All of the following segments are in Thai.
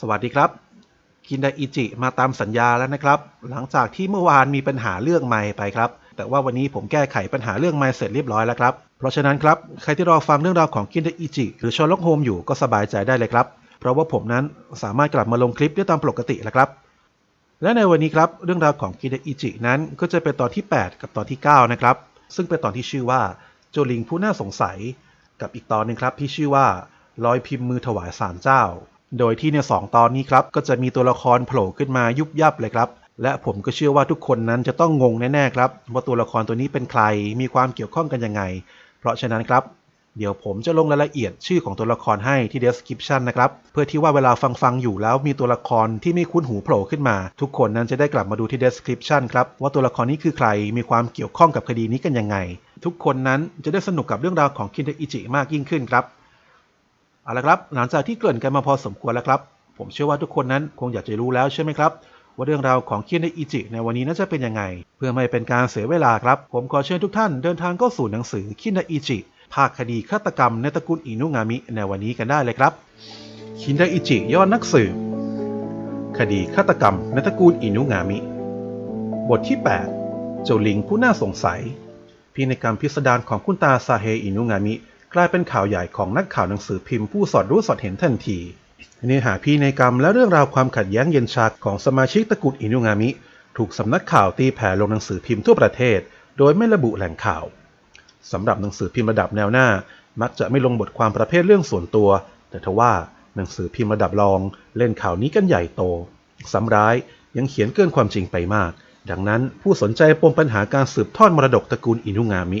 สวัสดีครับ คินไดอิจิมาตามสัญญาแล้วนะครับ หลังจากที่เมื่อวานมีปัญหาเรื่องไมค์ไปครับ แต่ว่าวันนี้ผมแก้ไขปัญหาเรื่องไมค์เสร็จเรียบร้อยแล้วครับ เพราะฉะนั้นครับ ใครที่รอฟังเรื่องราวของคินไดอิจิหรือชอล็อกโฮมอยู่ก็สบายใจได้เลยครับ เพราะว่าผมนั้นสามารถกลับมาลงคลิปได้ตามปกติแล้วครับ และในวันนี้ครับเรื่องราวของคินไดอิจินั้นก็จะเป็นตอนที่ 8 กับตอนที่ 9 นะครับ ซึ่งเป็นตอนที่ชื่อว่าโจลิงผู้น่าสงสัย กับอีกตอนหนึ่งครับที่ชื่อว่าลอยพิมพ์มือถวายสารเจ้า โดยที่ในสองตอนนี้ครับก็จะมีตัวละครโผล่ขึ้นมายุบยับเลยครับ และผมก็เชื่อว่าทุกคนนั้นจะต้องงงแน่ๆครับ ว่าตัวละครตัวนี้เป็นใครมีความเกี่ยวข้องกันยังไง เพราะฉะนั้นครับ เดี๋ยวผมจะลงรายละเอียดชื่อของตัวละครให้ที่ description นะครับเพื่อที่ว่าเวลาฟังฟังๆอยู่แล้วมีตัวละครที่ไม่คุ้นหูโผล่ขึ้นมา ทุกคนนั้นจะได้กลับมาดูที่ description ครับว่าตัวละครนี้คือใครมีความเกี่ยวข้องกับคดีนี้กันยังไง ทุกคนนั้นจะได้สนุกกับเรื่องราวของคินเดอิจิมากยิ่งขึ้นครับ เอาละครับหลังจากที่เกริ่นกันมาพอสมควรแล้วครับ ผมเชื่อว่าทุกคนนั้นคงอยากจะรู้แล้วใช่ไหมครับ ว่าเรื่องราวของคินเดอิจิในวันนี้น่าจะเป็นยังไง เพื่อไม่เป็นการเสียเวลาครับ ผมขอเชิญทุกท่านเดินทางเข้าสู่หนังสือคินเดอิจิภาคคดีฆาตกรรมในตระกูลอินุงามิในวันนี้กันได้เลยครับคินเดอิจิยอดนักสืบคดีฆาตกรรมในตระกูลอินุงามิ บทที่ 8 เจ้าลิงผู้น่าสงสัยพินัยกรรมพิสดารของคุณตาซาเฮอินุงามิ กลายเป็นข่าวใหญ่ของนักข่าวหนังสือพิมพ์ผู้สอดรู้สอดเห็นทันทีเนื้อหาพินัยกรรมและเรื่องราวความขัดแย้งเย็นชาของสมาชิกตระกูลอินุงามิ ถูกสำนักข่าวตีแผ่ลงหนังสือพิมพ์ทั่วประเทศ โดยไม่ระบุแหล่งข่าวสำหรับหนังสือพิมพ์ระดับแนวหน้า มักจะไม่ลงบทความประเภทเรื่องส่วนตัว แต่ทว่าหนังสือพิมพ์ระดับรอง เล่นข่าวนี้กันใหญ่โตซ้ำร้ายยังเขียนเกินความจริงไปมาก ดังนั้นผู้สนใจปมปัญหาการสืบทอดมรดกตระกูลอินุงามิ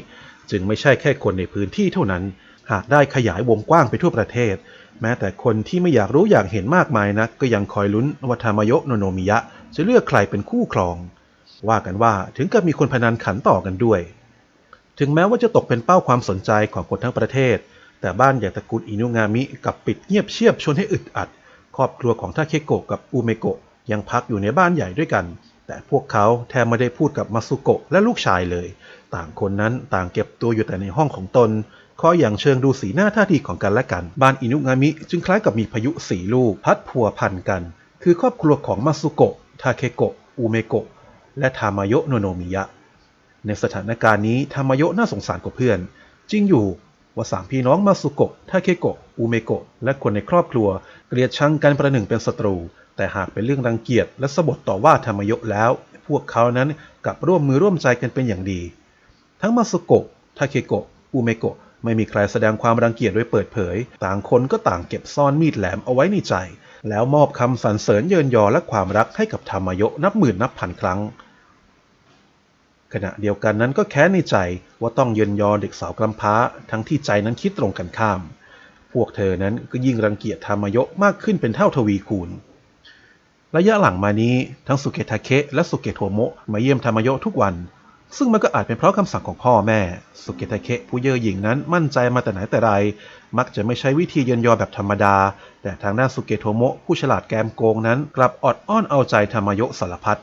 จึงไม่ใช่แค่คนในพื้นที่เท่านั้น หากได้ขยายวงกว้างไปทั่วประเทศ แม้แต่คนที่ไม่อยากรู้อยากเห็นมากมายนะก็ยังคอยลุ้นว่าทามายะโนโนมิยะ จะเลือกใครเป็นคู่ครอง ว่ากันว่าถึงกับมีคนพนันขันต่อกันด้วย ถึงแม้ว่าจะตกเป็นเป้าความสนใจของคนทั้งประเทศ แต่บ้านอย่างตระกูลอินุงามิกับปิดเงียบเชียบชวนให้อึดอัด ครอบครัวของทาเคโกะกับอูเมโกะยังพักอยู่ในบ้านใหญ่ด้วยกัน แต่พวกเขาแทบไม่ได้พูดกับมาสุโกะและลูกชายเลย ต่างคนนั้นต่างเก็บตัวอยู่แต่ในห้องของตนคอยอย่างเชิงดูสีหน้าท่าทีของกันและกัน บ้านอินุงามิจึงคล้ายกับมีพายุสีลูกพัดพัวพันกัน คือครอบครัวของมาสุโกะ ทาเคโกะ อูเมโกะ และทามายะโนโนมิยะ ในสถานการณ์นี้ทามายะน่าสงสารกว่าเพื่อน จริงอยู่ว่าสามพี่น้องมาสุโกะ ทาเคโกะ อูเมโกะ และคนในครอบครัว เกลียดชังกันประหนึ่งเป็นศัตรู แต่หากเป็นเรื่องรังเกียจและสบถต่อว่าธรรมยศแล้ว พวกเขานั้นกลับร่วมมือร่วมใจกันเป็นอย่างดี ทั้งมาสโกะทาเคโกะอูเมโกะไม่มีใครแสดงความรังเกียจโดยเปิดเผย ต่างคนก็ต่างเก็บซ่อนมีดแหลมเอาไว้ในใจ แล้วมอบคำสรรเสริญเยินยอและความรักให้กับธรรมยศนับหมื่นนับพันครั้ง ขณะเดียวกันนั้นก็แค้นในใจว่าต้องเยินยอเด็กสาวกำพร้า ทั้งที่ใจนั้นคิดตรงกันข้าม พวกเธอนั้นก็ยิ่งรังเกียจธรรมยศมากขึ้นเป็นเท่าทวีคูณ ระยะหลังมานี้ทั้งสุเกะทาเคะและสุเกะโทโมะมาเยี่ยมธรรมยศทุกวัน ซึ่งมันก็อาจเป็นเพราะคำสั่งของพ่อแม่ สุเกะทาเคะผู้เย่อหยิ่งนั้นมั่นใจมาแต่ไหนแต่ไร มักจะไม่ใช้วิธีเยินยอแบบธรรมดา แต่ทางด้านสุเกะโทโมะผู้ฉลาดแกมโกงนั้น กลับอดอ้อนเอาใจธรรมยศสารพัด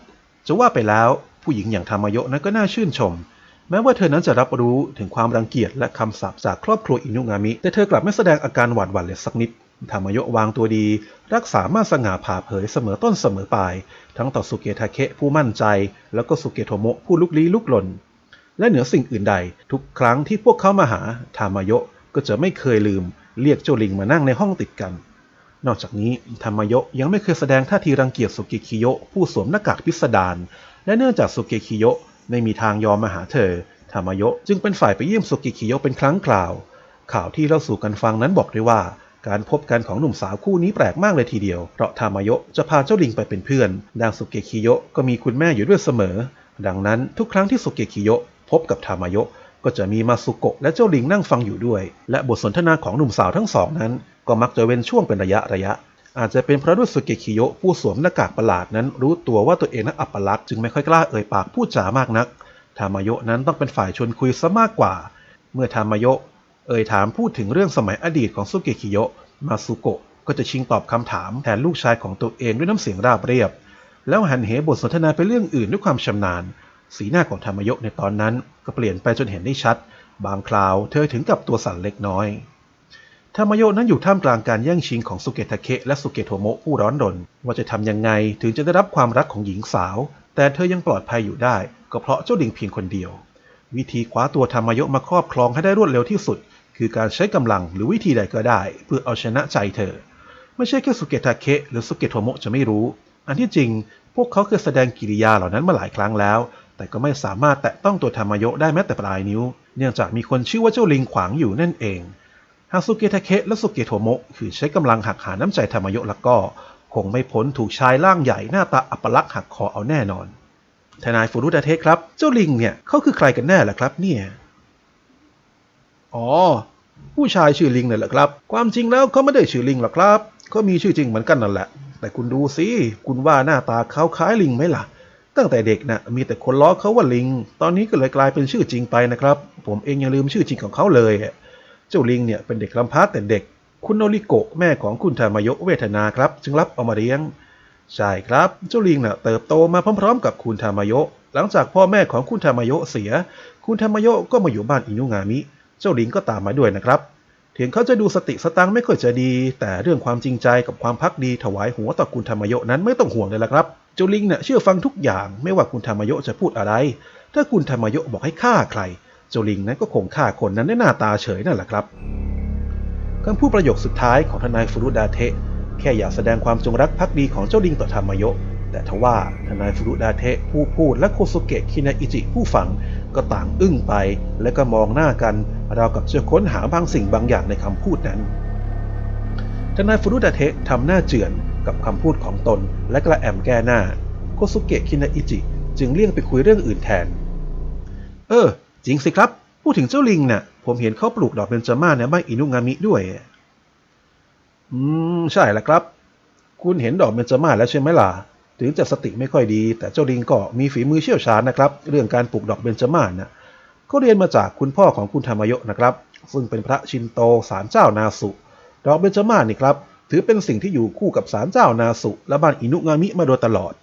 จะว่าไปแล้วผู้หญิงอย่างธรรมยศนั้นก็น่าชื่นชม แม้ว่าเธอนั้นจะรับรู้ถึงความรังเกียจและคำสาปจากครอบครัวอินุงามิ แต่เธอกลับไม่แสดงอาการหวาดหวั่นเลยสักนิด ธรรมยศวางตัวดี รักษามาสง่าผ่าเผยเสมอต้นเสมอปลาย ทั้งต่อสุเกะทาเคะผู้มั่นใจ แล้วก็สุเกะโทโมะผู้ลุกลี้ลุกลนและเหนือสิ่งอื่นใด ทุกครั้งที่พวกเขามาหาธรรมยศก็จะไม่เคยลืม เรียกเจ้าลิงมานั่งในห้องติดกัน นอกจากนี้ธรรมยศยังไม่เคยแสดงท่าทีรังเกียจสุเกคิโยะผู้สวมหน้ากากพิสดารและเนื่องจากสุเกคิโยะไม่มีทางยอมมาหาเธอธรรมยศจึงเป็นฝ่ายไปเยี่ยมสุกิคิโยะเป็นครั้งคราว ข่าวที่เล่าสู่กันฟังนั้นบอกได้ว่า การพบกันของหนุ่มสาวคู่นี้แปลกมากเลยทีเดียว เพราะธรรมยศจะพาเจ้าลิงไปเป็นเพื่อนดังสุเกคิโยะก็มีคุณแม่อยู่ด้วยเสมอ ดังนั้นทุกครั้งที่สุเกคิโยะพบกับธรรมยศก็จะมีมาสุโกะและเจ้าลิงนั่งฟังอยู่ด้วย และบทสนทนาของหนุ่มสาวทั้งสองนั้น ก็มักจะเว้นช่วงเป็นระยะระยะ อาจจะเป็นเพราะด้วยสุเกคิโยะผู้สวมหน้ากากประหลาดนั้น รู้ตัวว่าตัวเองนั้นอัปลักษณ์จึงไม่ค่อยกล้าเอ่ยปากพูดจามากนักธรรมโยะนั้นต้องเป็นฝ่ายชวนคุยซะมากกว่า เมื่อธรรมโยะ เอ่ยถามพูดถึงเรื่องสมัยอดีตของสุเกคิโยะมาสุโกะก็จะชิงตอบคำถามแทนลูกชายของตัวเองด้วยน้ำเสียงราบเรียบ แล้วหันเหบทสนทนาไปเรื่องอื่นด้วยความชำนาญ สีหน้าของธรรมยะในตอนนั้น ก็เปลี่ยนไปจนเห็นได้ชัด บางคราวเธอถึงกับตัวสั่นเล็กน้อยธรรมโยนั้นอยู่ท่ามกลางการแย่งชิงของสุเกตาเคะและสุเกโทโมะผู้ร้อนรน ว่าจะทำยังไงถึงจะได้รับความรักของหญิงสาว แต่เธอยังปลอดภัยอยู่ได้ ก็เพราะเจ้าลิงเพียงคนเดียว วิธีคว้าตัวธรรมโยมาครอบครองให้ได้รวดเร็วที่สุด คือการใช้กำลังหรือวิธีใดก็ได้ เพื่อเอาชนะใจเธอ ไม่ใช่แค่สุเกตาเคะหรือสุเกโทโมะจะไม่รู้ อันที่จริง พวกเขาเคยแสดงกิริยาเหล่านั้นมาหลายครั้งแล้ว แต่ก็ไม่สามารถแตะต้องตัวธรรมโยได้แม้แต่ปลายนิ้ว เนื่องจากมีคนชื่อว่าเจ้าลิงขวางอยู่นั่นเองหากสุเกตาเคะและสุเกโทโมะคือใช้กำลังหักหาน้ำใจธรรมโยแล้วก็ คงไม่พ้นถูกชายร่างใหญ่หน้าตาอัปลักษณ์หักคอเอาแน่นอนทนายฟูรุดาเทะครับ เจ้าลิงเนี่ยเขาคือใครกันแน่ล่ะครับเนี่ย อ๋อ ผู้ชายชื่อลิงน่ะเหรอครับ ความจริงแล้วเขาไม่ได้ชื่อลิงหรอกครับเขามีชื่อจริงเหมือนกันนั่นแหละ แต่คุณดูสิ คุณว่าหน้าตาเขาคล้ายลิงไหมล่ะ ตั้งแต่เด็กน่ะมีแต่คนล้อเขาว่าลิง ตอนนี้ก็เลยกลายเป็นชื่อจริงไปนะครับ ผมเองยังลืมชื่อจริงของเขาเลย เจ้าลิงเนี่ยเป็นเด็กลำพัดแต่เด็ก คุณโนริโกะแม่ของคุณธามายะเวทนาครับ จึงรับเอามาเลี้ยง ใช่ครับ เจ้าลิงน่ะเติบโตมาพร้อม ๆ กับคุณธามายะหลังจากพ่อแม่ของคุณธามายะเสีย คุณธามายะก็มาอยู่บ้านอินุงามิ เจ้าลิงก็ตามมาด้วยนะครับ ถึงเขาจะดูสติสตังไม่ค่อยจะดี แต่เรื่องความจริงใจกับความพักดีถวายหัวต่อคุณธรรมโยนั้นไม่ต้องห่วงเลยละครับ เจ้าลิงเนี่ยเชื่อฟังทุกอย่าง ไม่ว่าคุณธรรมโยจะพูดอะไร ถ้าคุณธรรมโยบอกให้ฆ่าใคร เจ้าลิงนั้นก็คงฆ่าคนนั้นในหน้าตาเฉยนั่นแหละครับคำพูดประโยคสุดท้ายของทนายฟุรุดาเทะแค่อยากแสดงความจงรักภักดีของเจ้าลิงต่อธรรมโย แต่ทว่าทนายฟุรุดาเทะผู้พูดและโคสุเกะคินาอิจิผู้ฟังก็ต่างอึ้งไป และก็มองหน้ากันราวกับจะค้นหาบางสิ่งบางอย่างในคำพูดนั้นทนายฟุรุดาเทะทำหน้าเจือนกับคำพูดของตนและกระแอมแก้หน้า โคสุเกะคินาอิจิ จึงเลี่ยงไปคุยเรื่องอื่นแทน เออ จริงสิครับ พูดถึงเจ้าลิงน่ะ ผมเห็นเขาปลูกดอกเบญจมาศในบ้านอินุงามิด้วย อืม ใช่แล้วครับ คุณเห็นดอกเบญจมาศแล้วใช่ไหมล่ะ ถึงจะสติไม่ค่อยดี แต่เจ้าลิงก็มีฝีมือเชี่ยวชาญนะครับ เรื่องการปลูกดอกเบญจมาศนะเขาเรียนมาจากคุณพ่อของคุณธรรมโยะนะครับ ซึ่งเป็นพระชินโตศาลเจ้านาสุ ดอกเบญจมาศนี่ครับ ถือเป็นสิ่งที่อยู่คู่กับศาลเจ้านาสุ และบ้านอินุงามิมาโดยตลอด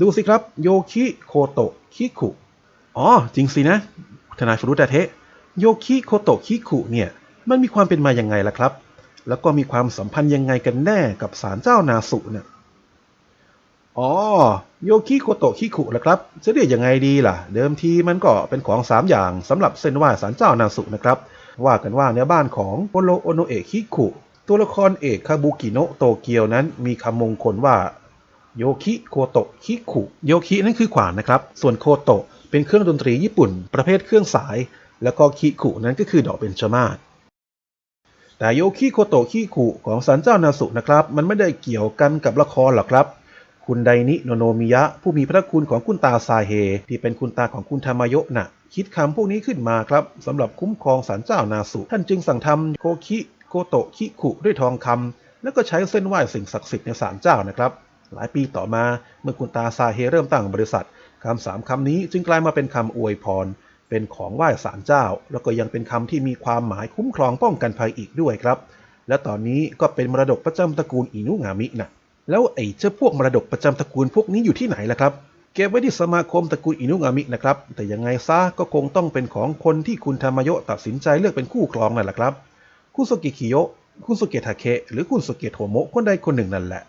ดูสิครับ โยคิโคโตะคิคุอ๋อจริงสินะทนายฟรุตาเทะโยคิโคโตะคิคุเนี่ยมันมีความเป็นมาอยังไงล่ะครับ แล้วก็มีความสัมพันธ์ยังไงกันแน่กับศาลเจ้านาสุเนี่ย อ๋อ โยคิโคโตคิคุละครับจะเรียกยังไงดีล่ะ เดิมทีมันก็เป็นของ 3 อย่างสำหรับเส้นไหว้ศาลเจ้านาสุนะครับ ว่ากันว่าในบ้านของโอโรโอโนเอะคิคุตัวละครเอกคาบุกิโนะโตเกียวนั้นมีคำมงคลว่า โยคิโคโตคิคุโยคินั่นคือขวานนะครับ ส่วนโคโตะเป็นเครื่องดนตรีญี่ปุ่น ประเภทเครื่องสาย แล้วก็คิคุนั้นก็คือดอกเบญจมาศแต่โยคิโคโตคิคุของศาลเจ้านาสุนะครับ มันไม่ได้เกี่ยวกันกับละครหรอกครับ คุณไดนิโนโนมิยะ ผู้มีพระคุณของคุณตาซาเฮ ที่เป็นคุณตาของคุณธรรมโยะน่ะ คิดคำพวกนี้ขึ้นมาครับสำหรับคุ้มครองศาลเจ้านาสุ ท่านจึงสั่งทำโคคิโกโตคิคุด้วยทองคำแล้วก็ใช้เส้นไหว้สิ่งศักดิ์สิทธิ์ในศาลเจ้านะครับ หลายปีต่อมาเมื่อคุณตาซาเฮเริ่มตั้งบริษัทคำสามคำนี้จึงกลายมาเป็นคำอวยพร เป็นของไหว้ศาลเจ้า แล้วก็ยังเป็นคำที่มีความหมายคุ้มครองป้องกันภัยอีกด้วยครับ และตอนนี้ก็เป็นมรดกประจำตระกูลอินุงามินะ แล้วไอ้เจ้าพวกมรดกประจำตระกูลพวกนี้อยู่ที่ไหนล่ะครับเก็บไว้ที่สมาคมตระกูลอินุงามินะครับ แต่ยังไงซะก็คงต้องเป็นของคนที่คุณธรรมโยะตัดสินใจเลือกเป็นคู่ครองนั่นแหละครับ คุณสุกิคิโยะคุณสุเกะทาเคหรือคุณสุเกะโทโมะคนใดคนหนึ่งนั่นแหละ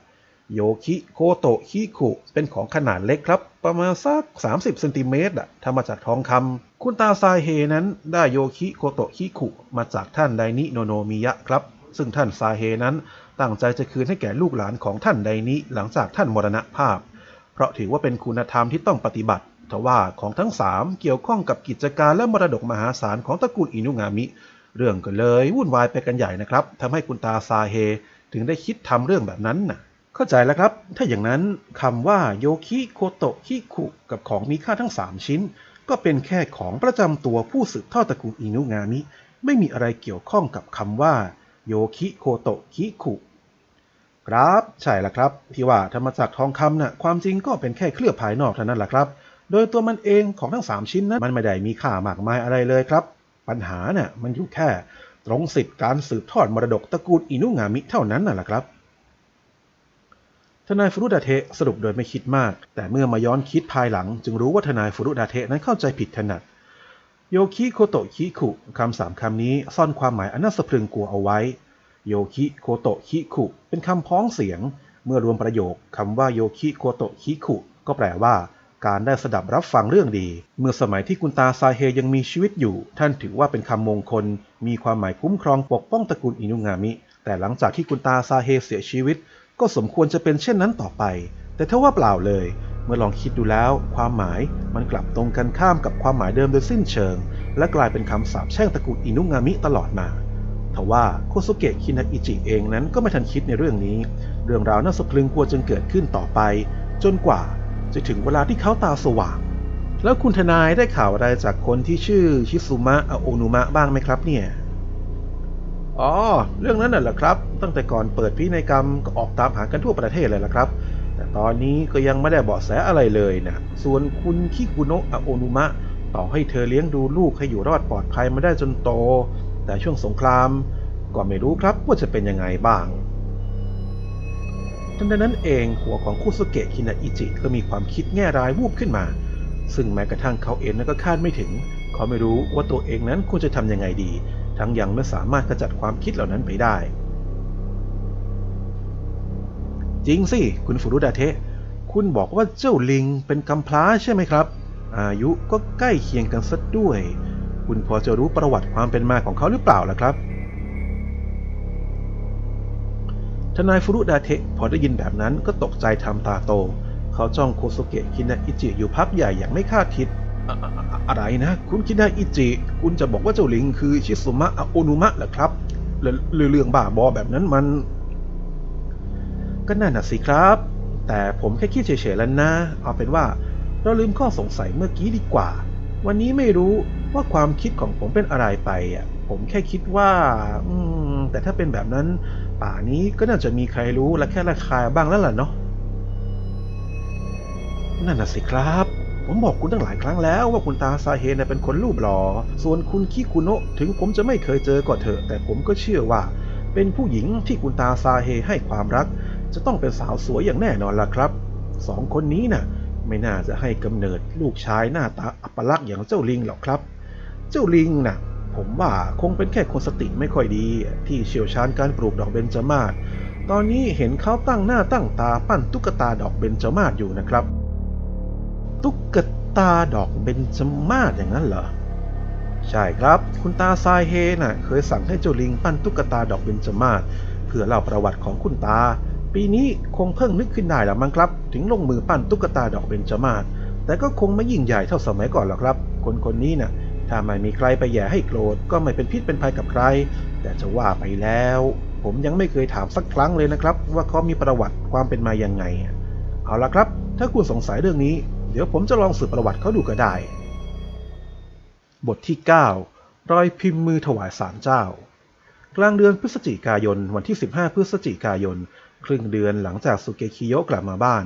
โยคิโคโตะคิคุเป็นของขนาดเล็กครับ ประมาณสัก 30เซนติเมตรอะทำมาจากทองคำคุณตาซาเฮนั้นได้โยคิโคโตะคิคุมาจากท่านไดนิโนโนมิยะครับ ซึ่งท่านซาเฮนั้น ตั้งใจจะคืนให้แก่ลูกหลานของท่านไดนิหลังจากท่านมรณภาพ เพราะถือว่าเป็นคุณธรรมที่ต้องปฏิบัติทว่าของทั้งสามเกี่ยวข้องกับกิจการและมรดกมหาศาลของตระกูลอินุงามิ เรื่องก็เลยวุ่นวายไปกันใหญ่นะครับทำให้คุณตาซาเฮถึงได้คิดทำเรื่องแบบนั้นน่ะเข้าใจแล้วครับ ถ้าอย่างนั้นคำว่าโยคิโคโตะคิคุกับของมีค่าทั้ง 3 ชิ้น ก็เป็นแค่ของประจำตัวผู้สืบทอดตระกูลอินุงามิ ไม่มีอะไรเกี่ยวข้องกับคำว่า โยคิโคโตะคิคุครับ ใช่แล้วครับ ที่ว่าทำมาจากทองคำน่ะความจริงก็เป็นแค่เคลือบภายนอกเท่านั้นแหละครับ โดยตัวมันเองของทั้ง 3 ชิ้นนั้นมันไม่ได้มีค่ามากมายอะไรเลยครับ ปัญหาน่ะมันอยู่แค่ตรงสิทธิ์การสืบทอดมรดกตระกูลอินุงามิเท่านั้นน่ะแหละครับทนายฟรุดาเทะสรุปโดยไม่คิดมาก แต่เมื่อมาย้อนคิดภายหลัง จึงรู้ว่าทนายฟรุดาเทะนั้นเข้าใจผิดถนัด โยคิโคโตคิคุคำสามคำนี้ซ่อนความหมายอันน่าสะพรึงกลัวเอาไว้ โยคิโคโตคิคุเป็นคำพ้องเสียง เมื่อรวมประโยคคำว่าโยคิโคโตคิคุก็แปลว่าการได้สดับรับฟังเรื่องดี เมื่อสมัยที่คุณตาซาเฮยังมีชีวิตอยู่ ท่านถือว่าเป็นคำมงคล มีความหมายคุ้มครองปกป้องตระกูลอินุงามิ แต่หลังจากที่คุณตาซาเฮเสียชีวิต ก็สมควรจะเป็นเช่นนั้นต่อไป แต่ถ้าว่าเปล่าเลย เมื่อลองคิดดูแล้ว ความหมายมันกลับตรงกันข้ามกับความหมายเดิมโดยสิ้นเชิง และกลายเป็นคำสาปแช่งตระกูลอินุงามิตลอดมาทว่าโคสุเกะคินาอิจิเองนั้นก็ไม่ทันคิดในเรื่องนี้ เรื่องราวน่าสะพรึงกลัวจนเกิดขึ้นต่อไป จนกว่าจะถึงเวลาที่เขาตาสว่าง แล้วคุณทนายได้ข่าวอะไรจากคนที่ชื่อชิซุมะอาโอนุมะบ้างไหมครับเนี่ยอ๋อ เรื่องนั้นน่ะเหรอครับ ตั้งแต่ก่อนเปิดพินัยกรรมก็ออกตามหากันทั่วประเทศเลยล่ะครับ แต่ตอนนี้ก็ยังไม่ได้เบาะแสอะไรเลยนะ ส่วนคุณคิคุโนะอโอนุมะ ต่อให้เธอเลี้ยงดูลูกให้อยู่รอดปลอดภัยมาได้จนโต แต่ช่วงสงคราม ก็ไม่รู้ครับว่าจะเป็นยังไงบ้างทันใดนั้นเองหัวของคุสุเกะคินาอิจิก็มีความคิดแง่ร้ายวูบขึ้นมา ซึ่งแม้กระทั่งเขาเองนั้นก็คาดไม่ถึง เขาไม่รู้ว่าตัวเองนั้นควรจะทำยังไงดี ทั้งยังไม่สามารถขจัดความคิดเหล่านั้นไปได้ จริงสิ คุณฟุรุดาเทะ คุณบอกว่าเจ้าลิงเป็นกำพร้าใช่ไหมครับ อายุก็ใกล้เคียงกันสักด้วย คุณพอจะรู้ประวัติความเป็นมาของเขาหรือเปล่าล่ะครับ ทนายฟุรุดาเทะพอได้ยินแบบนั้นก็ตกใจทำตาโต เขาจ้องโคโซเกะคินาอิจิอยู่พักใหญ่อย่างไม่คาดคิดอะอะอะไรนะ คุณคินาอิจิ คุณจะบอกว่าเจ้าลิงคือชิซุมะอโอนุมะเหรอครับเรื่อเรื่องบ้าบอแบบนั้นมัน ก็นั่นน่ะสิครับ แต่ผมแค่คิดเฉยๆแล้วนะ เอาเป็นว่าเราลืมข้อสงสัยเมื่อกี้ดีกว่า วันนี้ไม่รู้ว่าความคิดของผมเป็นอะไรไปอะ ผมแค่คิดว่า อืม แต่ถ้าเป็นแบบนั้น ป่านี้ก็น่าจะมีใครรู้และแค่ระคายบ้างแล้วล่ะเนาะ นั่นน่ะสิครับ ผมบอกคุณตั้งหลายครั้งแล้วว่าคุณตาซาเฮนเป็นคนรูปหล่อ ส่วนคุณคิคุโนะถึงผมจะไม่เคยเจอก็เถอะ แต่ผมก็เชื่อว่า เป็นผู้หญิงที่คุณตาซาเฮให้ความรัก จะต้องเป็นสาวสวยอย่างแน่นอนล่ะครับสองคนนี้น่ะไม่น่าจะให้กำเนิดลูกชายหน้าตาอัปลักษณ์อย่างเจ้าลิงหรอกครับ เจ้าลิงน่ะผมว่าคงเป็นแค่คนสติไม่ค่อยดี ที่เชี่ยวชาญการปลูกดอกเบญจมาศตอนนี้เห็นเขาตั้งหน้าตั้งตาปั้นตุ๊กตาดอกเบญจมาศอยู่นะครับ ตุ๊กตาดอกเบญจมาศอย่างนั้นเหรอใช่ครับ คุณตาทรายเฮน่ะเคยสั่งให้เจ้าลิงปั้นตุ๊กตาดอกเบญจมาศเพื่อเล่าประวัติของคุณตา ปีนี้คงเพิ่งนึกขึ้นได้ล้วมั้งครับ ถึงลงมือปั้นตุ๊กตาดอกเบญจมาศแต่ก็คงไม่ยิ่งใหญ่เท่าสมัยก่อนหรอกครับ คนคนนี้น่ะถ้าไม่มีใครไปแย่ให้โกรธก็ไม่เป็นพิษเป็นภัยกับใคร แต่จะว่าไปแล้ว ผมยังไม่เคยถามสักครั้งเลยนะครับ ว่าเขามีประวัติความเป็นมายังไง เอาละครับ ถ้าคุณสงสัยเรื่องนี้ เดี๋ยวผมจะลองสืบประวัติเขาดูก็ได้ บทที่ 9 รอยพิมพ์มือถวายสารเจ้ากลางเดือนพฤศจิกายนวันที่ 15 พฤศจิกายน ครึ่งเดือนหลังจากสุเกะคิโยกลับมาบ้าน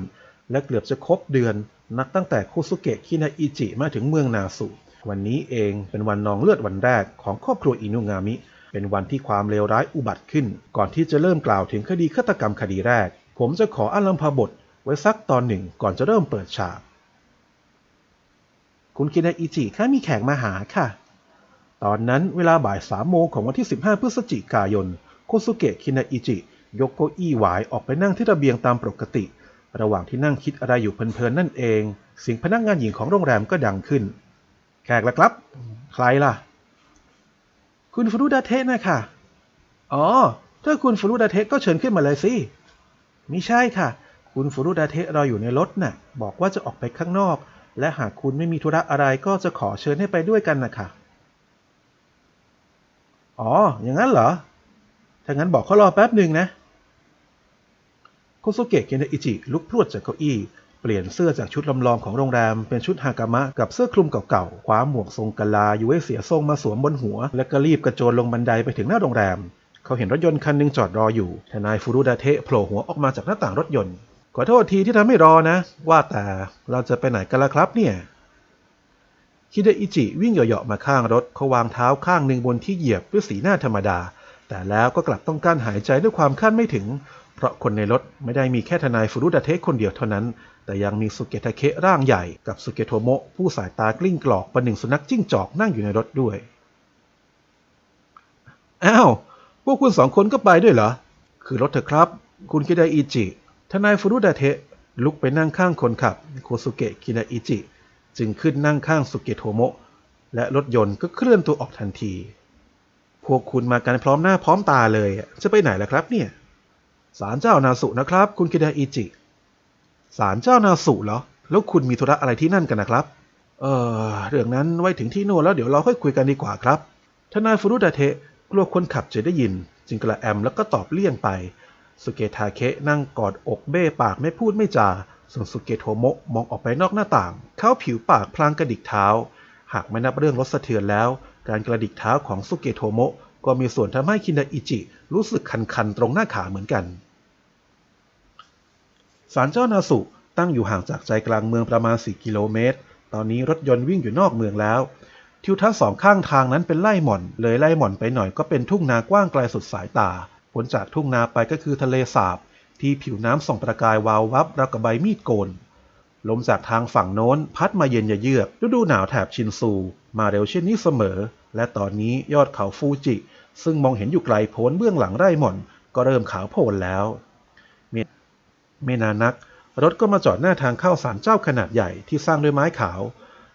และเกือบจะครบเดือนนับตั้งแต่คุสุเกะคินาอิจิมาถึงเมืองนาสุ วันนี้เองเป็นวันนองเลือดวันแรกของครอบครัวอินุงามิ เป็นวันที่ความเลวร้ายอุบัติขึ้น ก่อนที่จะเริ่มกล่าวถึงคดีฆาตกรรมคดีแรก ผมจะขออารัมพบทไว้สักตอนหนึ่งก่อนจะเริ่มเปิดฉาก คุณคินาอิจิแค่มีแขกมาหาค่ะ ตอนนั้นเวลาบ่ายสามโมงของวันที่ 15 พฤศจิกายนโคสุเกะคินาอิจิ ยกเก้าอี้หวายออกไปนั่งที่ระเบียงตามปกติ ระหว่างที่นั่งคิดอะไรอยู่เพลินๆนั่นเอง เสียงพนักงานหญิงของโรงแรมก็ดังขึ้น แขกละครับ ใครล่ะ คุณฟรุดาเทะนะค่ะอ๋อ ถ้าคุณฟรุดาเทะก็เชิญขึ้นมาเลยสิไม่ใช่ค่ะ คุณฟรุดาเทะรออยู่ในรถน่ะ บอกว่าจะออกไปข้างนอก และหากคุณไม่มีธุระอะไรก็จะขอเชิญให้ไปด้วยกันนะคะอ๋อ อย่างนั้นเหรอ ถ้างั้นบอกเขารอแป๊บหนึ่งนะ โคโซเกะเคนอิจิลุกพรวดจากเก้าอี้ เปลี่ยนเสื้อจากชุดลำลองของโรงแรมเป็นชุดฮากามะกับเสื้อคลุมเก่าๆ คว้าหมวกทรงกะลาอยู่ไว้เสียทรงมาสวมบนหัว แล้วก็รีบกระโจนลงบันไดไปถึงหน้าโรงแรม เขาเห็นรถยนต์คันหนึงจอดรออยู่ ทนายฟูรุดาเทะโผล่หัวออกมาจากหน้าต่างรถยนต์ ขอโทษทีที่ทำให้รอนะ ว่าแต่เราจะไปไหนกันล่ะครับเนี่ยคิเดอิจิวิ่งเหยาะๆมาข้างรถเขาวางเท้าข้างหนึ่งบนที่เหยียบด้วยสีหน้าธรรมดา แต่แล้วก็กลับต้องการหายใจด้วยความคาดไม่ถึง เพราะคนในรถไม่ได้มีแค่ทนายฟุรุดาเทะคนเดียวเท่านั้น แต่ยังมีสุเกตาเคะร่างใหญ่กับสุเกโทโมะผู้สายตากลิ้งกรอกประหนึ่งสุนัขจิ้งจอกนั่งอยู่ในรถด้วย อ้าว พวกคุณสองคนก็ไปด้วยเหรอ คือรถเถอะครับ คุณคิดาอิจิ ทนายฟุรุดาเทะลุกไปนั่งข้างคนขับโคสุเกะคินาอิจิ จึงขึ้นนั่งข้างสุเกะโทโมะและรถยนต์ก็เคลื่อนตัวออกทันที พวกคุณมากันพร้อมหน้าพร้อมตาเลย จะไปไหนล่ะครับเนี่ย ศาลเจ้านาสุนะครับ คุณคิดาอิจิ ศาลเจ้านาสุเหรอ แล้วคุณมีธุระอะไรที่นั่นกันนะครับ เออเรื่องนั้นไว้ถึงที่โน่นแล้วเดี๋ยวเราค่อยคุยกันดีกว่าครับ ทนายฟุรุดาเทะกลัวคนขับจะได้ยิน จึงกระแอมแล้วก็ตอบเลี่ยงไป สุเกทาเคะนั่งกอดอกเบ้ปากไม่พูดไม่จา ส่วนสุเกโทโมะมองออกไปนอกหน้าต่าง เขาผิวปากพลางกระดิกเท้า หากไม่นับเรื่องรถสะเทือนแล้ว การกระดิกเท้าของสุเกโทโมะก็มีส่วนทำให้คินาอิจิรู้สึกคันๆ ตรงหน้าขาเหมือนกันศาลเจ้านาสุตั้งอยู่ห่างจากใจกลางเมืองประมาณ 4 กิโลเมตร ตอนนี้รถยนต์วิ่งอยู่นอกเมืองแล้ว ทิวทัศน์สองข้างทางนั้นเป็นไร่หม่อน เลยไร่หม่อนไปหน่อยก็เป็นทุ่งนากว้างไกลสุดสายตาพ้นจากทุ่งนาไปก็คือทะเลสาบ ที่ผิวน้ำส่องประกายวาววับราวกับใบมีดโกน ลมจากทางฝั่งโน้นพัดมาเย็นเยือก ฤดูหนาวแถบชินซู มาเร็วเช่นนี้เสมอ และตอนนี้ยอดเขาฟูจิ ซึ่งมองเห็นอยู่ไกลโพ้นเบื้องหลังไร่หม่อน ก็เริ่มขาวโพลนแล้วไม่นานนัก รถก็มาจอดหน้าทางเข้าศาลเจ้าขนาดใหญ่ที่สร้างด้วยไม้ขาว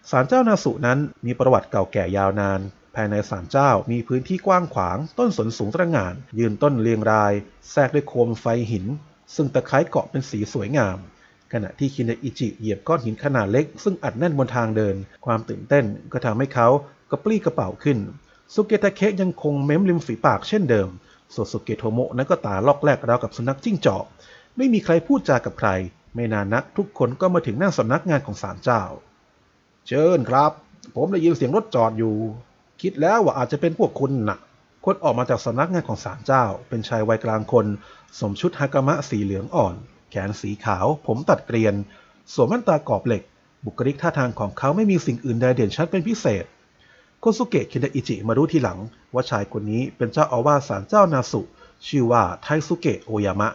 ศาลเจ้านาสุนั้นมีประวัติเก่าแก่ยาวนาน ภายในศาลเจ้ามีพื้นที่กว้างขวาง ต้นสนสูงตระหง่าน ยืนต้นเรียงราย แทรกด้วยโคมไฟหิน ซึ่งตะไคร้เกาะเป็นสีสวยงาม ขณะที่คินาอิจิเหยียบก้อนหินขนาดเล็ก ซึ่งอัดแน่นบนทางเดิน ความตื่นเต้นก็ทำให้เขา กระปรี้กระเป๋าขึ้นสุเกตะเคะยังคงเม้มริมฝีปากเช่นเดิมส่วนสุเกโทโมะนั้นก็ตาลอกแลกราวกับสุนัขจิ้งจอก ไม่มีใครพูดจากับใคร ไม่นานนักทุกคนก็มาถึงหน้าสำนักงานของศาลเจ้า เชิญครับ ผมได้ยินเสียงรถจอดอยู่ คิดแล้วว่าอาจจะเป็นพวกคุณนะ่ะคนออกมาจากสำนักงานของศาลเจ้า เป็นชายวัยกลางคนสวมชุดฮากามะสีเหลืองอ่อน แขนสีขาว ผมตัดเกรียน สวมแว่นตากรอบเหล็ก บุคลิกท่าทางของเขาไม่มีสิ่งอื่นใดเด่นชัดเป็นพิเศษ โคสุเกะคินาอิจิมารู้ทีหลัง ว่าชายคนนี้เป็นเจ้าอาวาสศาลเจ้านาสุ ชื่อว่าไทสุเกะโอยามะ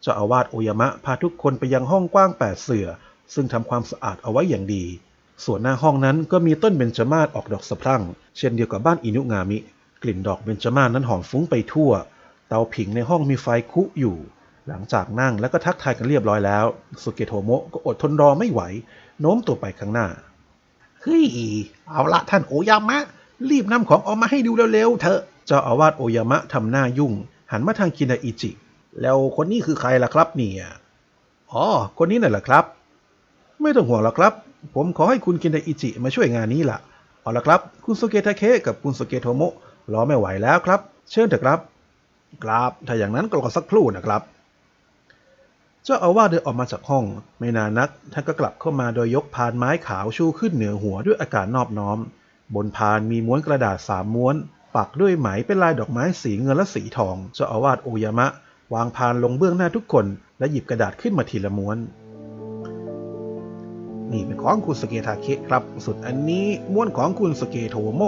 เจ้าอาวาสโอยามะพาทุกคนไปยังห้องกว้างแปดเสือ ซึ่งทำความสะอาดเอาไว้อย่างดี ส่วนหน้าห้องนั้นก็มีต้นเบญจมาศออกดอกสะพรั่ง เช่นเดียวกับบ้านอินุงามิ กลิ่นดอกเบญจมาศนั้นหอมฟุ้งไปทั่ว เตาผิงในห้องมีไฟคุอยู่ หลังจากนั่งแล้วก็ทักทายกันเรียบร้อยแล้ว สุเกโทโมะก็อดทนรอไม่ไหว โน้มตัวไปข้างหน้า เฮ้ย เอาละท่านโอยามะ รีบนำของออกมาให้ดูเร็วๆเถอะเจ้าอาวาสโอยามะทำหน้ายุ่ง หันมาทางคินาอิจิ แล้วคนนี้คือใครล่ะครับเนี่ยอ๋อคนนี้น่ะเหรอครับ ไม่ต้องห่วงหรอกครับ ผมขอให้คุณคินาอิจิมาช่วยงานนี้ล่ะเอาละครับ คุณสุเกตาเคกับคุณสุเกโทโมะรอไม่ไหวแล้วครับ เชิญเถอะครับ ครับ ถ้าอย่างนั้นก็รอสักครู่นะครับ เจ้าอาวาสเดินออกมาจากห้อง ไม่นานนัก ท่านก็กลับเข้ามาโดยยกพานไม้ขาวชูขึ้นเหนือหัวด้วยอาการนอบน้อม บนพานมีม้วนกระดาษสามม้วน ปักด้วยไหมเป็นลายดอกไม้สีเงินและสีทอง เจ้าอาวาสโอยามะ วางพานลงเบื้องหน้าทุกคน และหยิบกระดาษขึ้นมาทีละม้วน นี่เป็นของคุณสเกทาเคะครับส่วนอันนี้ม้วนของคุณสเกโทโม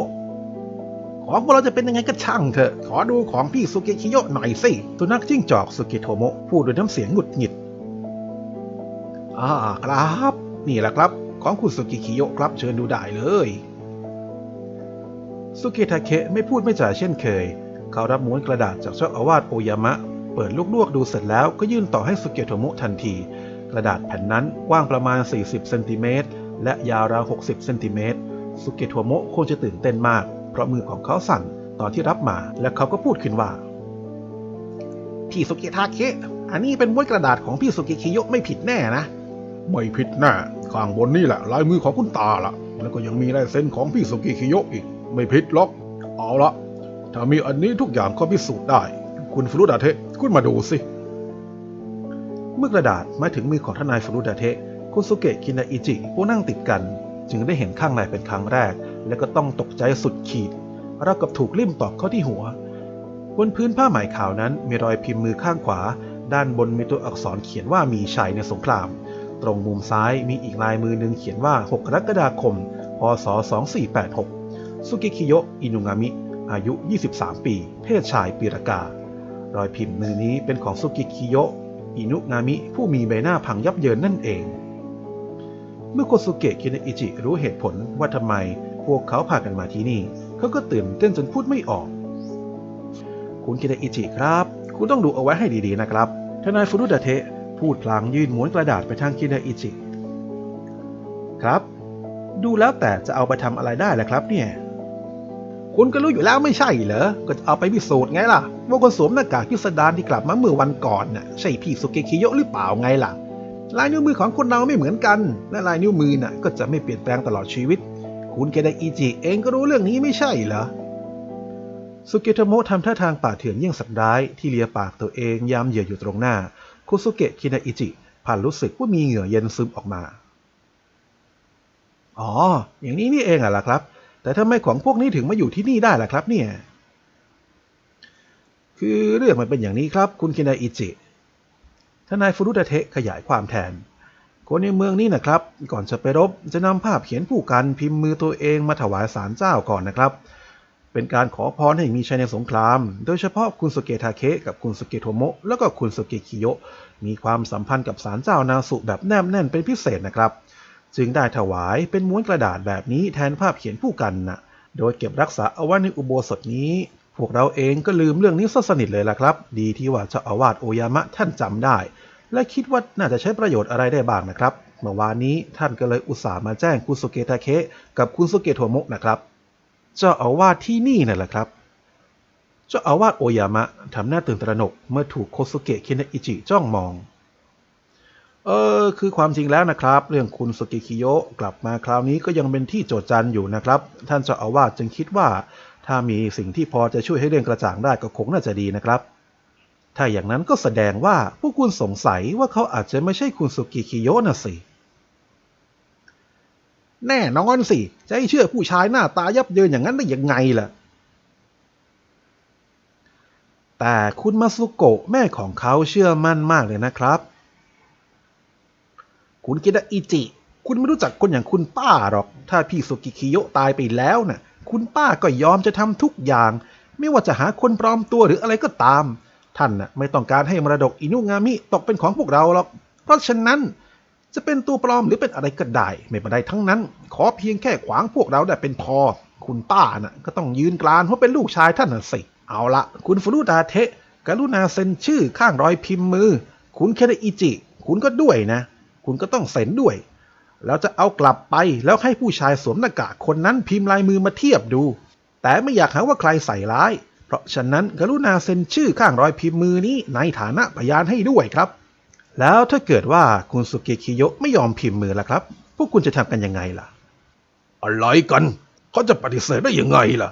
ของพวกเราจะเป็นยังไงก็ช่างเถอะ ขอดูของพี่สุเกคิโยหน่อยสิ สุนัขจิ้งจอกสุเกโทโมพูดด้วยน้ำเสียงหงุดหงิด อ่าครับ นี่แหละครับ ของคุณสุเกคิโยะครับเชิญดูได้เลยสุเกทาเคะไม่พูดไม่จ่ายเช่นเคย เขารับม้วนกระดาษจากเจ้าอาวาสโอยามะ เปิดลูกๆดูเสร็จแล้วก็ยื่นต่อให้สุเกโทโมะทันที กระดาษแผ่นนั้นกว้างประมาณ 40เซนติเมตรและยาวราว 60เซนติเมตรสุเกโทโมะคงจะตื่นเต้นมาก เพราะมือของเขาสั่นตอนที่รับมาและเขาก็พูดขึ้นว่า พี่สุเกทาเคะอันนี้เป็นม้วนกระดาษของพี่สุเกคิโยะไม่ผิดแน่นะ ไม่ผิดแน่ข้างบนนี่แหละลายมือของคุณตาละแล้วก็ยังมีลายเซ็นของพี่สุเกคิโยอีก ไม่ผิดหรอก เอาละถ้ามีอันนี้ทุกอย่างก็พิสูจน์ได้ คุณฟรุดาเทะคุณมาดูสิ เมื่อกระดาษมาถึงมือของทนายฟรุดาเทะคุณสุเกะคินาอิจิผู้นั่งติดกัน จึงได้เห็นข้างในเป็นครั้งแรก และก็ต้องตกใจสุดขีดราวกับถูกลิ่มตอกเข้าที่หัว บนพื้นผ้าไหมขาวนั้นมีรอยพิมพ์มือข้างขวา ด้านบนมีตัวอักษรเขียนว่ามีชัยในสงคราม ตรงมุมซ้ายมีอีกลายมือหนึ่งเขียนว่า 6 กรกฎาคม พศ 2486 สุกิคิโยอินุงามิ อายุ 23 ปี เพศชายปีรากา รอยพิมพ์มือนี้เป็นของสุกิคิโยอินุงามิ ผู้มีใบหน้าพังยับเยินนั่นเอง เมื่อโคสุเกะคินอิจิรู้เหตุผลว่าทำไมพวกเขาพากันมาที่นี่ เขาก็ตื่นเต้นจนพูดไม่ออก คุณคิดอิจิครับ คุณต้องดูเอาไว้ให้ดีๆนะครับทนายฟุรุดะเทะ พูดพลางยื่นม้วนกระดาษไปทางคิดาอิจิ ครับ ดูแล้วแต่จะเอาไปทำอะไรได้แหละครับเนี่ย คุณก็รู้อยู่แล้วไม่ใช่เหรอ ก็จะเอาไปพิสูจน์ไงล่ะ ว่าคนสวมหน้ากากพิสดารที่กลับมาเมื่อวันก่อนน่ะใช่พี่สุเกคิโยหรือเปล่าไงล่ะ ลายนิ้วมือของคนเราไม่เหมือนกัน และลายนิ้วมือน่ะก็จะไม่เปลี่ยนแปลงตลอดชีวิต คุณเคไดอิจิเองก็รู้เรื่องนี้ไม่ใช่เหรอสุเกโทโมะทำท่าทางป่าเถื่อนเยี่ยงสัตว์ร้ายที่เลียปากตัวเองยามเหยื่ออยู่ตรงหน้า คุสุเกะคินาอิจิผ่านรู้สึกว่ามีเหงื่อเย็นซึมออกมา อ๋อ อย่างนี้นี่เองอะล่ะครับ แต่ทำไมของพวกนี้ถึงมาอยู่ที่นี่ได้ล่ะครับเนี่ย คือเรื่องมันเป็นอย่างนี้ครับ คุณคินาอิจิ ทนายฟุรุดะเทะขยายความแทน คนในเมืองนี้นะครับ ก่อนจะไปรบจะนำภาพเขียนผู้กันพิมพ์มือตัวเองมาถวายศาลเจ้าก่อนนะครับ เป็นการขอพรให้มีชัยในสงคราม โดยเฉพาะคุณสุเกะทาเคะกับคุณสุเกะโทโมะแล้วก็คุณสุเกะคิโยะมีความสัมพันธ์กับศาลเจ้านาสุแบบแนบแน่นเป็นพิเศษนะครับ จึงได้ถวายเป็นม้วนกระดาษแบบนี้แทนภาพเขียนผู้กันนะโดยเก็บรักษาเอาไว้ในอุโบสถนี้ พวกเราเองก็ลืมเรื่องนี้ซะสนิทเลยล่ะครับ ดีที่ว่าเจ้าอาวาสโอยามะท่านจำได้ และคิดว่าน่าจะใช้ประโยชน์อะไรได้บ้างนะครับ เมื่อวานนี้ท่านก็เลยอุตส่าห์มาแจ้งคุณสุเกะทาเคะกับคุณสุเกะโทโมะนะครับ เจ้าอาวาสที่นี่นั่นแหละครับ เจ้าอาวาสโอยามะทำหน้าตื่นตระหนกเมื่อถูกโคสุเกะคินาอิจิจ้องมอง เออ คือความจริงแล้วนะครับ เรื่องคุณสุกิคิโยกลับมาคราวนี้ก็ยังเป็นที่โจทย์จันอยู่นะครับ ท่านเจ้าอาวาสจึงคิดว่า ถ้ามีสิ่งที่พอจะช่วยให้เรื่องกระจ่างได้ก็คงน่าจะดีนะครับ ถ้าอย่างนั้นก็แสดงว่าพวกคุณสงสัยว่าเขาอาจจะไม่ใช่คุณสุกิคิโยนะสิ แน่นอนสิ จะให้เชื่อผู้ชายหน้าตายับเยินอย่างนั้นได้ยังไงล่ะ แต่คุณมาสุโกะแม่ของเขาเชื่อมั่นมากเลยนะครับ คุณคิดว่าอิจิ คุณไม่รู้จักคนอย่างคุณป้าหรอก ถ้าพี่สุกิคิโยะตายไปแล้วน่ะ คุณป้าก็ยอมจะทำทุกอย่าง ไม่ว่าจะหาคนปลอมตัวหรืออะไรก็ตาม ท่านน่ะไม่ต้องการให้มรดกอินุงามิตกเป็นของพวกเราหรอก เพราะฉะนั้น จะเป็นตัวปลอมหรือเป็นอะไรก็ได้ ไม่เป็นไรทั้งนั้น ขอเพียงแค่ขวางพวกเราได้เป็นพอ คุณป้าน่ะ ก็ต้องยืนกรานเพราะเป็นลูกชายท่านน่ะสิ เอาละคุณฟรุดาเทะกรุณาเซ็นชื่อข้างรอยพิมพ์มือ คุณเคดอิจิ คุณก็ด้วยนะ คุณก็ต้องเซ็นด้วย แล้วจะเอากลับไปแล้วให้ผู้ชายสวมหน้ากากคนนั้นพิมพ์ลายมือมาเทียบดู แต่ไม่อยากหาว่าใครใส่ร้าย เพราะฉะนั้นกรุณาเซ็นชื่อข้างรอยพิมพ์มือนี้ในฐานะพยานให้ด้วยครับ แล้วถ้าเกิดว่าคุณสุเกะคิโยะไม่ยอมพิมพ์มือล่ะครับ พวกคุณจะทำกันยังไงล่ะ อะไรกันเขาจะปฏิเสธได้ยังไงล่ะ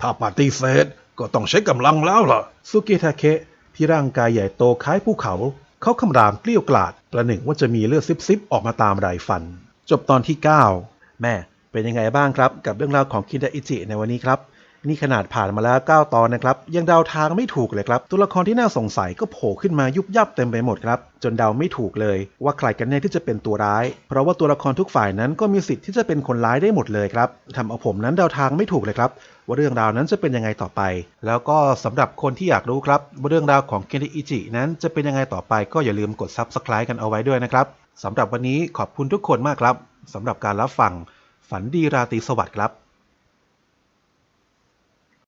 ถ้าปฏิเสธก็ต้องใช้กำลังแล้วล่ะสุเกะทาเคะที่ร่างกายใหญ่โตคล้ายภูเขาเขาคำรามเกลี้ยวกล่อดประหนึ่งว่าจะมีเลือดซิบๆออกมาตามไรฟัน จบตอนที่ 9 แม่เป็นยังไงบ้างครับ กับเรื่องราวของคินดาอิจิในวันนี้ครับ นี่ขนาดผ่านมาแล้ว 9 ตอนนะครับ ยังเดาทางไม่ถูกเลยครับ ตัวละครที่น่าสงสัยก็โผล่ขึ้นมายุบยับเต็มไปหมดครับ จนเดาไม่ถูกเลย ว่าใครกันแน่ที่จะเป็นตัวร้าย เพราะว่าตัวละครทุกฝ่ายนั้นก็มีสิทธิ์ที่จะเป็นคนร้ายได้หมดเลยครับทำเอาผมนั้นเดาทางไม่ถูกเลยครับว่าเรื่องราวนั้นจะเป็นยังไงต่อไป แล้วก็สำหรับคนที่อยากรู้ครับว่าเรื่องราวของเคนอิจินั้นจะเป็นยังไงต่อไป ก็อย่าลืมกด Subscribe กันเอาไว้ด้วยนะครับสำหรับวันนี้ขอบคุณทุกคนมากครับสำหรับการรับฟังฝันดีราตรีสวัสดิ์ครับ